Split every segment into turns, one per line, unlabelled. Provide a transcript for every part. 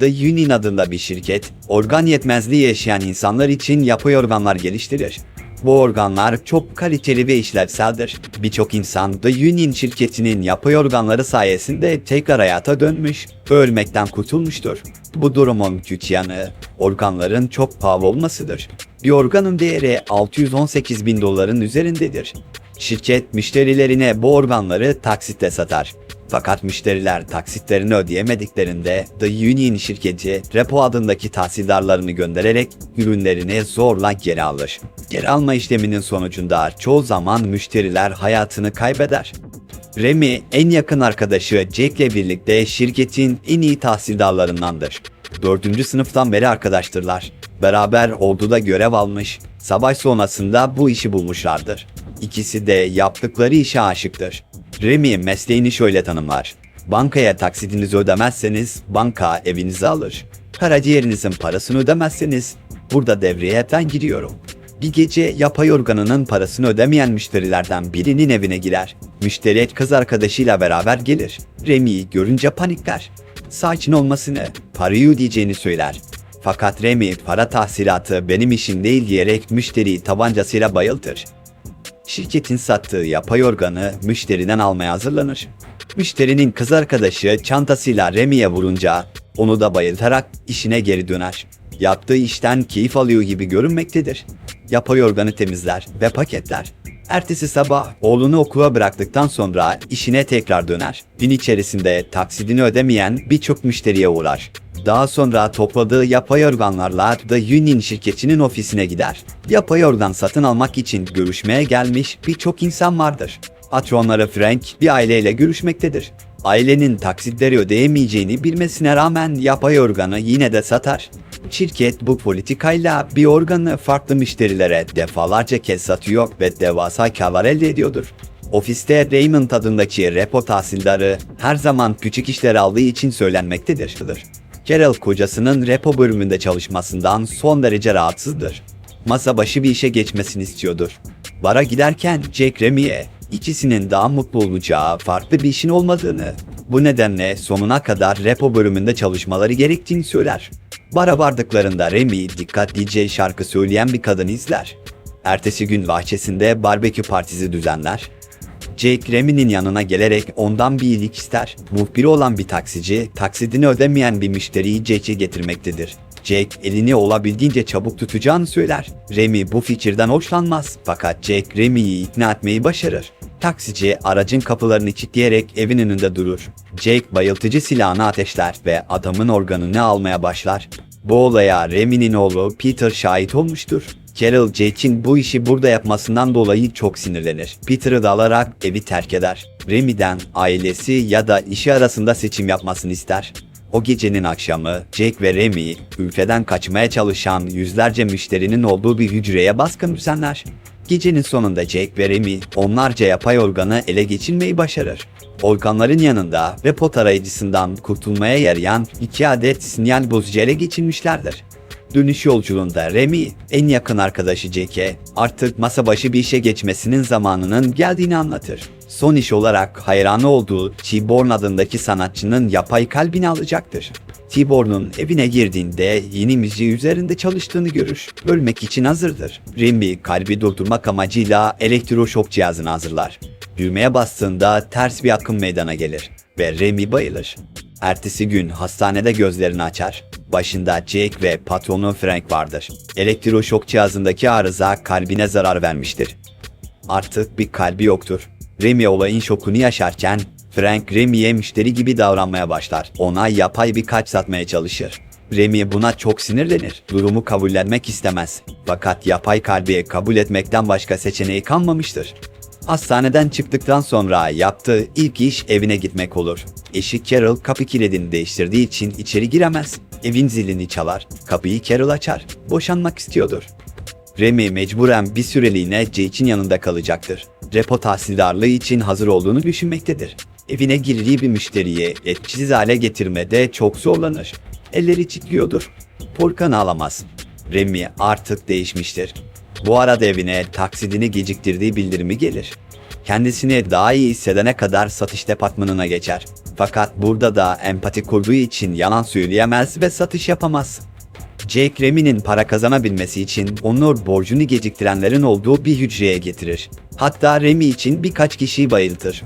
The Union adında bir şirket, organ yetmezliği yaşayan insanlar için yapay organlar geliştirir. Bu organlar çok kaliteli ve işlevseldir. Birçok insan The Union şirketinin yapay organları sayesinde tekrar hayata dönmüş ölmekten kurtulmuştur. Bu durumun güç yanı, organların çok pahalı olmasıdır. Bir organın değeri 618 bin doların üzerindedir. Şirket müşterilerine bu organları taksitle satar. Fakat müşteriler taksitlerini ödeyemediklerinde The Union şirketi repo adındaki tahsildarlarını göndererek ürünlerini zorla geri alır. Geri alma işleminin sonucunda çoğu zaman müşteriler hayatını kaybeder. Remy en yakın arkadaşı Jack'le birlikte şirketin en iyi tahsildarlarındandır. Dördüncü sınıftan beri arkadaştırlar. Beraber orduda görev almış, savaş sonrasında bu işi bulmuşlardır. İkisi de yaptıkları işe aşıktır. Remy mesleğini şöyle tanımlar. Bankaya taksitinizi ödemezseniz banka evinizi alır. Karaciğerinizin parasını ödemezseniz burada devreye ben giriyorum. Bir gece yapay organının parasını ödemeyen müşterilerden birinin evine girer. Müşteri kız arkadaşıyla beraber gelir. Remy'yi görünce panikler. Sakin olmasını, parayı ödeyeceğini söyler. Fakat Remy para tahsilatı benim işim değil diyerek müşteriyi tabancasıyla bayıltır. Şirketin sattığı yapay organı müşteriden almaya hazırlanır. Müşterinin kız arkadaşı çantasıyla Remy'ye vurunca onu da bayıltarak işine geri döner. Yaptığı işten keyif alıyor gibi görünmektedir. Yapay organı temizler ve paketler. Ertesi sabah oğlunu okula bıraktıktan sonra işine tekrar döner. Gün içerisinde taksidini ödemeyen birçok müşteriye uğrar. Daha sonra topladığı yapay organlarla The Union şirketinin ofisine gider. Yapay organ satın almak için görüşmeye gelmiş birçok insan vardır. Patronları Frank bir aileyle görüşmektedir. Ailenin taksitleri ödeyemeyeceğini bilmesine rağmen yapay organı yine de satar. Şirket bu politikayla bir organı farklı müşterilere defalarca kez satıyor ve devasa karlar elde ediyordur. Ofiste Raymond adındaki repo tahsildarı her zaman küçük işler aldığı için söylenmektedir. Carol kocasının repo bölümünde çalışmasından son derece rahatsızdır. Masa başı bir işe geçmesini istiyordur. Bara giderken Jack Remy'e ikisinin daha mutlu olacağı farklı bir işin olmadığını, bu nedenle sonuna kadar repo bölümünde çalışmaları gerektiğini söyler. Bara vardıklarında Remy dikkatlice şarkı söyleyen bir kadın izler. Ertesi gün bahçesinde barbekü partisi düzenler. Jake Remy'nin yanına gelerek ondan bir iyilik ister. Muhbiri olan bir taksici, taksidini ödemeyen bir müşteriyi Jake'e getirmektedir. Jake elini olabildiğince çabuk tutacağını söyler. Remy bu fikirden hoşlanmaz fakat Jake Remy'yi ikna etmeyi başarır. Taksici aracın kapılarını kilitleyerek evin önünde durur. Jake bayıltıcı silahını ateşler ve adamın organını almaya başlar. Bu olaya Remy'nin oğlu Peter şahit olmuştur. Carol Jake'in bu işi burada yapmasından dolayı çok sinirlenir. Peter'ı da alarak evi terk eder. Remy'den ailesi ya da işi arasında seçim yapmasını ister. O gecenin akşamı Jake ve Remy ülkeden kaçmaya çalışan yüzlerce müşterinin olduğu bir hücreye baskın düzenler. Gecenin sonunda Jake ve Remy onlarca yapay organı ele geçirmeyi başarır. Organların yanında repo tarayıcısından kurtulmaya yarayan iki adet sinyal bozucu ele geçirmişlerdir. Dönüş yolculuğunda Remy en yakın arkadaşı Jack'e artık masa başı bir işe geçmesinin zamanının geldiğini anlatır. Son iş olarak hayranı olduğu T-Born adındaki sanatçının yapay kalbini alacaktır. T-Born'un evine girdiğinde yeni müziği üzerinde çalıştığını görür. Ölmek için hazırdır. Remy kalbi durdurmak amacıyla elektroşok cihazını hazırlar. Düğmeye bastığında ters bir akım meydana gelir ve Remy bayılır. Ertesi gün hastanede gözlerini açar. Başında Jake ve patronu Frank vardır. Elektroşok cihazındaki arıza kalbine zarar vermiştir. Artık bir kalbi yoktur. Remy olayın şokunu yaşarken Frank Remy'ye müşteri gibi davranmaya başlar. Ona yapay bir kalp satmaya çalışır. Remy buna çok sinirlenir. Durumu kabullenmek istemez. Fakat yapay kalbi kabul etmekten başka seçeneği kalmamıştır. Hastaneden çıktıktan sonra yaptığı ilk iş evine gitmek olur. Eşi Carol kapı kilidini değiştirdiği için içeri giremez. Evin zilini çalar. Kapıyı Carol açar. Boşanmak istiyordur. Remy mecburen bir süreliğine Jake'in yanında kalacaktır. Repo tahsildarlığı için hazır olduğunu düşünmektedir. Evine girdiği bir müşteriyi etkisiz hale getirmede çok zorlanır. Elleri titriyordur. Porkan ağlamaz. Remy artık değişmiştir. Bu arada evine taksidini geciktirdiği bildirimi gelir. Kendisini daha iyi hissedene kadar satış departmanına geçer. Fakat burada da empati kurduğu için yalan söyleyemez ve satış yapamaz. Jake Remy'nin para kazanabilmesi için onu borcunu geciktirenlerin olduğu bir hücreye getirir. Hatta Remy için birkaç kişiyi bayıltır.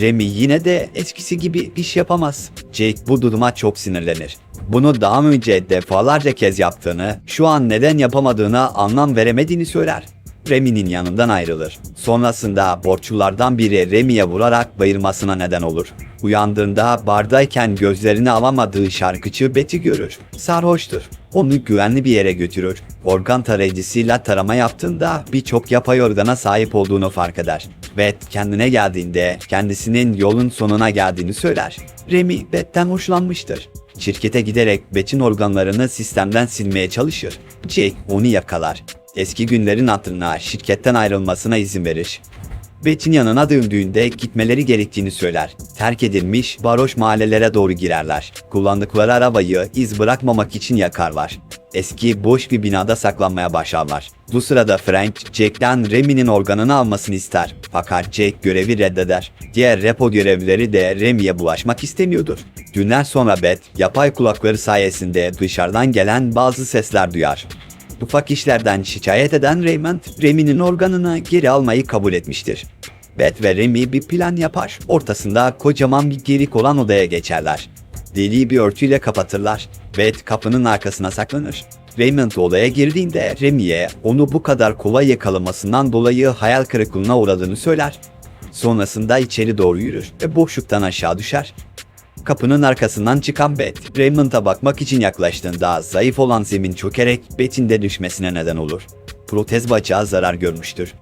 Remy yine de eskisi gibi iş yapamaz. Jake bu duruma çok sinirlenir. Bunu daha önce defalarca kez yaptığını, şu an neden yapamadığına anlam veremediğini söyler. Remy'nin yanından ayrılır. Sonrasında borçlulardan biri Remy'ye vurarak bayılmasına neden olur. Uyandığında bardayken gözlerini alamadığı şarkıcı Betty görür. Sarhoştur. Onu güvenli bir yere götürür. Organ tarayıcısıyla tarama yaptığında birçok yapay organa sahip olduğunu fark eder. Beth kendine geldiğinde kendisinin yolun sonuna geldiğini söyler. Remy Beth'ten hoşlanmıştır. Şirkete giderek Beth'in organlarını sistemden silmeye çalışır. Jake onu yakalar. Eski günlerin hatırına şirketten ayrılmasına izin verir. Bet'in yanına döndüğünde gitmeleri gerektiğini söyler. Terk edilmiş varoş mahallelere doğru girerler. Kullandıkları arabayı iz bırakmamak için yakarlar. Eski boş bir binada saklanmaya başlarlar. Bu sırada Frank, Jack'ten Remy'nin organını almasını ister. Fakat Jack görevi reddeder. Diğer repo görevlileri de Remy'ye bulaşmak istemiyordur. Günler sonra Beth, yapay kulakları sayesinde dışarıdan gelen bazı sesler duyar. Ufak işlerden şikayet eden Raymond, Remy'nin organını geri almayı kabul etmiştir. Beth ve Remy bir plan yapar. Ortasında kocaman bir gerik olan odaya geçerler. Deliği bir örtüyle kapatırlar. Beth kapının arkasına saklanır. Raymond odaya girdiğinde Remy'ye onu bu kadar kolay yakalamasından dolayı hayal kırıklığına uğradığını söyler. Sonrasında içeri doğru yürür ve boşluktan aşağı düşer. Kapının arkasından çıkan Beth, Raymond'a bakmak için yaklaştığında zayıf olan zemin çökerek Beth'in de düşmesine neden olur. Protez bacağı zarar görmüştür.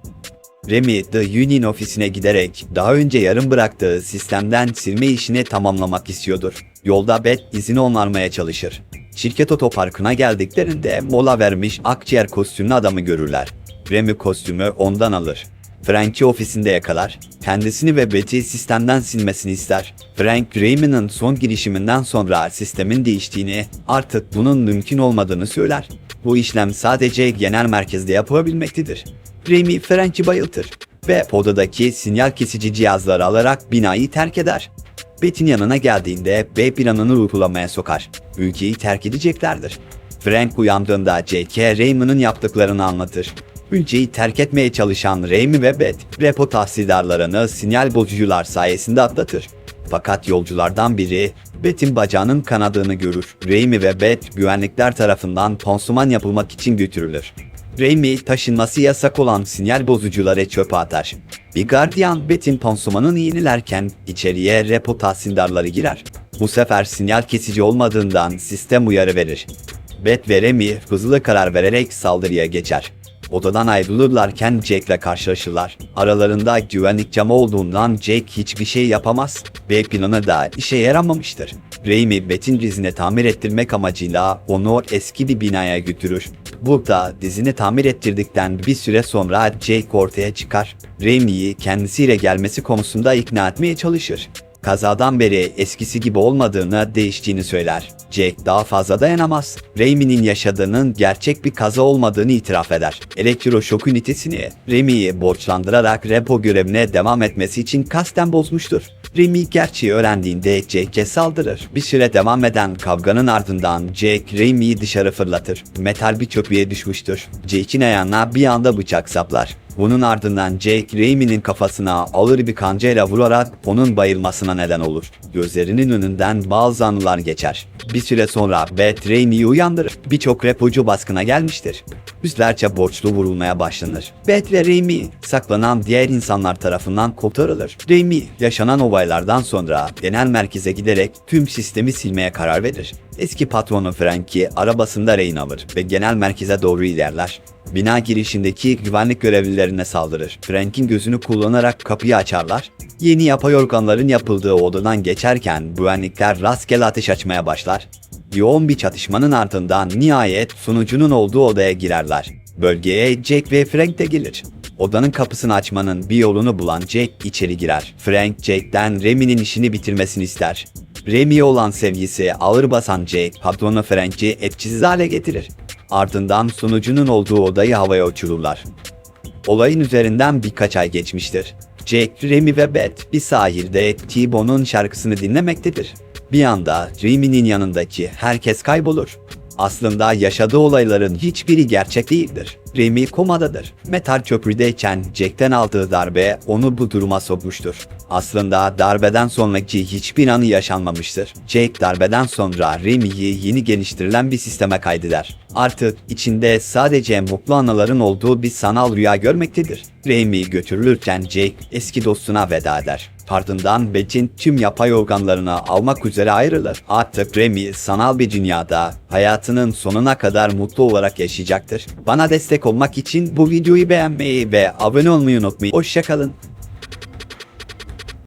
Remy, The Union ofisine giderek daha önce yarım bıraktığı sistemden silme işini tamamlamak istiyordur. Yolda Beth izini onarmaya çalışır. Şirket otoparkına geldiklerinde mola vermiş akciğer kostümlü adamı görürler. Remy kostümü ondan alır. Frank'i ofisinde yakalar. Kendisini ve Betty sistemden silmesini ister. Frank, Raymond'ın son girişiminden sonra sistemin değiştiğini, artık bunun mümkün olmadığını söyler. Bu işlem sadece genel merkezde yapılabilmektedir. Remy, Frank'i bayıltır ve odadaki sinyal kesici cihazları alarak binayı terk eder. Betty'nin yanına geldiğinde B planını uygulamaya sokar. Ülkeyi terk edeceklerdir. Frank uyandığında J.K. Raymond'ın yaptıklarını anlatır. Ülkeyi terk etmeye çalışan Remy ve Beth, repo tahsildarlarını sinyal bozucular sayesinde atlatır. Fakat yolculardan biri Beth'in bacağının kanadığını görür. Remy ve Beth güvenlikler tarafından pansuman yapılmak için götürülür. Remy taşınması yasak olan sinyal bozucuları çöpe atar. Bir gardiyan Beth'in pansumanını yenilerken içeriye repo tahsildarları girer. Bu sefer sinyal kesici olmadığından sistem uyarı verir. Beth ve Remy hızlı karar vererek saldırıya geçer. Odadan ayrılırlarken Jack'le karşılaşırlar. Aralarında güvenlik camı olduğundan Jack hiçbir şey yapamaz. B planı da işe yaramamıştır. Raimi Beth'in dizini tamir ettirmek amacıyla onu eski bir binaya götürür. Burada dizini tamir ettirdikten bir süre sonra Jake ortaya çıkar. Raimi'yi kendisiyle gelmesi konusunda ikna etmeye çalışır. Kazadan beri eskisi gibi olmadığını, değiştiğini söyler. Jack daha fazla dayanamaz. Raimi'nin yaşadığının gerçek bir kaza olmadığını itiraf eder. Elektroşok ünitesini Raimi'yi borçlandırarak repo görevine devam etmesi için kasten bozmuştur. Remy gerçeği öğrendiğinde Jake'e saldırır. Bir süre devam eden kavganın ardından Jake Remy'yi dışarı fırlatır. Metal bir çöplüğe düşmüştür. Jake'in ayağına bir anda bıçak saplar. Bunun ardından Jake Remy'nin kafasına ağır bir kancayla vurarak onun bayılmasına neden olur. Gözlerinin önünden bazı anılar geçer. Bir süre sonra Beth Remy'yi uyandırır. Birçok repocu baskına gelmiştir. Yüzlerce borçlu vurulmaya başlanır. Beth ve Remy saklanan diğer insanlar tarafından kurtarılır. Remy yaşanan olaylardan sonra genel merkeze giderek tüm sistemi silmeye karar verir. Eski patronu Frank'i arabasında rehin alır ve genel merkeze doğru ilerler. Bina girişindeki güvenlik görevlilerine saldırır. Frank'in gözünü kullanarak kapıyı açarlar. Yeni yapay organların yapıldığı odadan geçerken güvenlikler rastgele ateş açmaya başlar. Yoğun bir çatışmanın ardından nihayet sunucunun olduğu odaya girerler. Bölgeye Jack ve Frank de gelir. Odanın kapısını açmanın bir yolunu bulan Jack içeri girer. Frank Jack'ten Remy'nin işini bitirmesini ister. Remy'ye olan sevgisi ağır basan Jack, patronu Frank'i etkisiz hale getirir. Ardından sunucunun olduğu odayı havaya uçururlar. Olayın üzerinden birkaç ay geçmiştir. Jack, Remy ve Beth bir sahilde T-Bone'un şarkısını dinlemektedir. Bir anda Remy'nin yanındaki herkes kaybolur. Aslında yaşadığı olayların hiçbiri gerçek değildir. Remy komadadır. Metal köprüdeyken Jack'ten aldığı darbe onu bu duruma sokmuştur. Aslında darbeden sonraki hiçbir anı yaşanmamıştır. Jack darbeden sonra Remy'yi yeni geliştirilen bir sisteme kaydeder. Artık içinde sadece mutlu anıların olduğu bir sanal rüya görmektedir. Remy götürülürken Jack eski dostuna veda eder. Ardından Beth'in tüm yapay organlarını almak üzere ayrılır. Artık Remy sanal bir dünyada hayatının sonuna kadar mutlu olarak yaşayacaktır. Bana destek olmak için bu videoyu beğenmeyi ve abone olmayı unutmayın. Hoşçakalın.